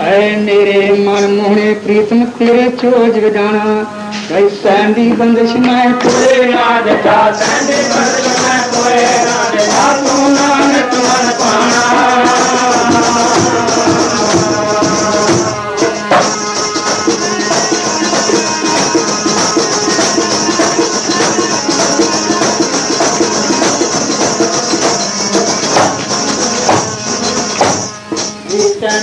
ਐ ਮੇਰੇ ਮਨ ਮੋਹਣੇ ਪ੍ਰੀਤਮ, ਤੇਰੇ ਚੋਜ ਵਜਾਣਾ। ਕਈ ਸੈਂਦੀ ਬੰਦਸ਼ ਮੈਂ ਕੋਲੇ ਨਾ ਜਟਾ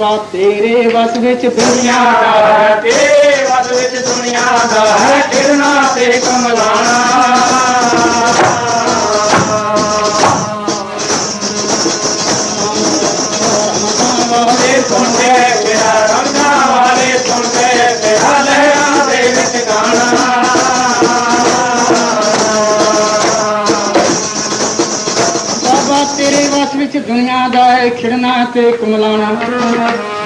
ਬਾਬਾ, ਤੇਰੇ ਵਸ ਵਿੱਚ ਦੁਨੀਆ ਦਾ ਹੈ, ਤੇਰੇ ਵਸ ਵਿੱਚ ਦੁਨੀਆ ਦਾ ਹੈ, ਕਿਰਨਾ ਤੇ ਕਮਲਾਣਾ ਵਾਲੇ ਸੁਣਦੇ ਤੇਰਾ ਤੇਰੇ ਵਸ ਵਿੱਚ ਦੁਨੀਆ ਦਾ ਹੈ ਖਿੜਨਾ ਤੇ ਕਮਲਾਣਾ।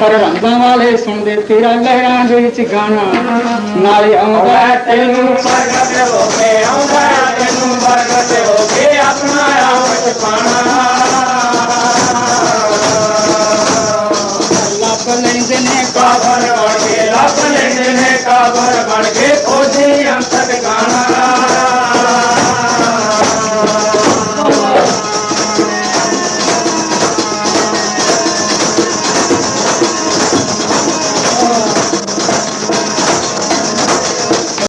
ਪਰ ਰੰਗਾਂ ਵਾਲੇ ਸੁਣਦੇ ਤੇਰਾ ਲਹਿਰਾਂ ਦੇ ਵਿੱਚ ਗਾਣਾ। ਨਾਲੇ ਆਉਂਦਾ ਤੈਨੂੰ ਪ੍ਰਗਟ ਹੋ